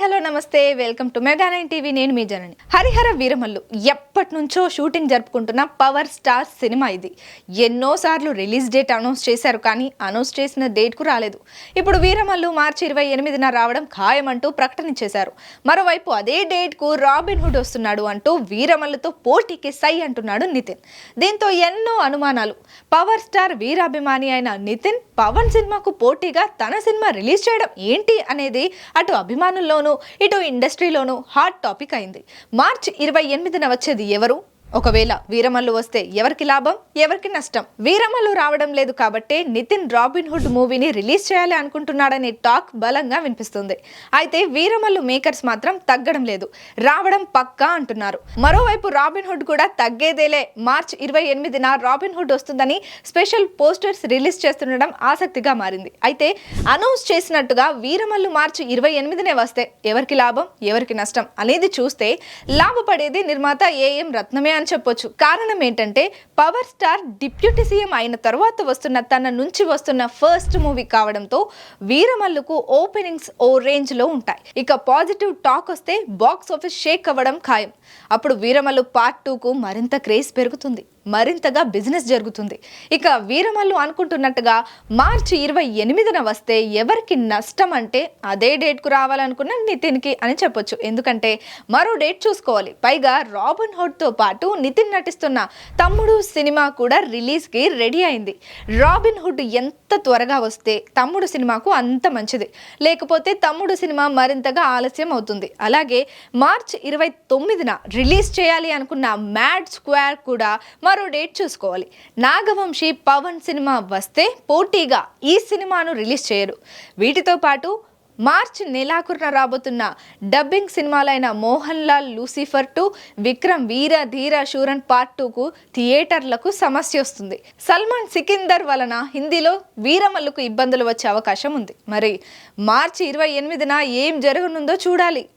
Hello నమస్తే. Welcome to Mega nine TV. నేను మీ జనని. హరిహర వీరమల్లు ఎప్పటి నుంచో షూటింగ్ జరుపుకుంటున్న పవర్ స్టార్ సినిమా ఇది. ఎన్నోసార్లు రిలీజ్ డేట్ అనౌన్స్ చేశారు కానీ అనౌన్స్ చేసిన డేట్కు రాలేదు. ఇప్పుడు వీరమల్లు మార్చి ఇరవై ఎనిమిదిన రావడం ఖాయమంటూ ప్రకటన చేశారు. మరోవైపు అదే డేట్కు రాబిన్ హుడ్ వస్తున్నాడు అంటూ వీరమల్లుతో పోటీకి సై అంటున్నాడు నితిన్. దీంతో ఎన్నో అనుమానాలు. పవర్ స్టార్ వీరాభిమాని అయిన నితిన్ పవన్ సినిమాకు పోటీగా తన సినిమా రిలీజ్ చేయడం ఏంటి అనేది అటు అభిమానుల్లోనూ ఇటు ఇండస్ట్రీలోనూ హాట్ టాపిక్ అయింది. మార్చి ఇరవై ఎనిమిదిన వచ్చేది ఎవరు? ఒకవేళ వీరమల్లు వస్తే ఎవరికి లాభం ఎవరికి నష్టం? వీరమల్లు రావడం లేదు కాబట్టే నితిన్ రాబిన్ హుడ్ మూవీని రిలీజ్ చేయాలి అనుకుంటున్నాడనే టాక్ బలంగా వినిపిస్తుంది. అయితే వీరమల్లు మేకర్స్ మాత్రం తగ్గడం లేదు. రావడం పక్కా అంటున్నారు. మరోవైపు రాబిన్ హుడ్ కూడా తగ్గేదేలే. మార్చ్ ఇరవై ఎనిమిదిన రాబిన్ హుడ్ వస్తుందని స్పెషల్ పోస్టర్స్ రిలీజ్ చేస్తుండడం ఆసక్తిగా మారింది. అయితే అనౌన్స్ చేసినట్టుగా వీరమల్లు మార్చి ఇరవై ఎనిమిదినే వస్తే ఎవరికి లాభం ఎవరికి నష్టం అనేది చూస్తే లాభపడేది నిర్మాత ఏఎం రత్నమే అని చెప్పొచ్చు. కారణం ఏంటంటే పవర్ స్టార్ డిప్యూటీ సీఎం అయిన తర్వాత వస్తున్న తన నుంచి వస్తున్న ఫస్ట్ మూవీ కావడంతో వీరమల్లుకు ఓపెనింగ్స్ ఓ రేంజ్లో ఉంటాయి. ఇక పాజిటివ్ టాక్ వస్తే బాక్స్ ఆఫీస్ షేక్ అవ్వడం ఖాయం. అప్పుడు వీరమల్లు పార్ట్ టూకు మరింత క్రేజ్ పెరుగుతుంది. మరింతగా బిజినెస్ జరుగుతుంది. ఇక వీరమల్లు అనుకుంటున్నట్టుగా మార్చి ఇరవై ఎనిమిదిన వస్తే ఎవరికి నష్టం అంటే అదే డేట్కు రావాలనుకున్న నితిన్కి అని చెప్పొచ్చు. ఎందుకంటే మరో డేట్ చూసుకోవాలి. పైగా రాబిన్ హుడ్తో పాటు నితిన్ నటిస్తున్న తమ్ముడు సినిమా కూడా రిలీజ్కి రెడీ అయింది. రాబిన్ హుడ్ ఎంత త్వరగా వస్తే తమ్ముడు సినిమాకు అంత మంచిది. లేకపోతే తమ్ముడు సినిమా మరింతగా ఆలస్యం అవుతుంది. అలాగే మార్చ్ ఇరవై తొమ్మిదిన రిలీజ్ చేయాలి అనుకున్న మ్యాడ్ స్క్వేర్ కూడా మరో డేట్ చూసుకోవాలి. నాగవంశీ పవన్ సినిమా వస్తే పోటీగా ఈ సినిమాను రిలీజ్ చేయరు. వీటితో పాటు మార్చ్ నెలాఖరున రాబోతున్న dubbing సినిమాలైన Mohan Lal Lucifer two Vikram Veera Dheera Sooran part టూకు థియేటర్లకు సమస్య వస్తుంది. సల్మాన్ సికిందర్ వలన హిందీలో వీరమల్లుకు ఇబ్బందులు వచ్చే అవకాశం ఉంది. మరి మార్చి ఇరవై ఎనిమిదిన ఏం జరగనుందో చూడాలి.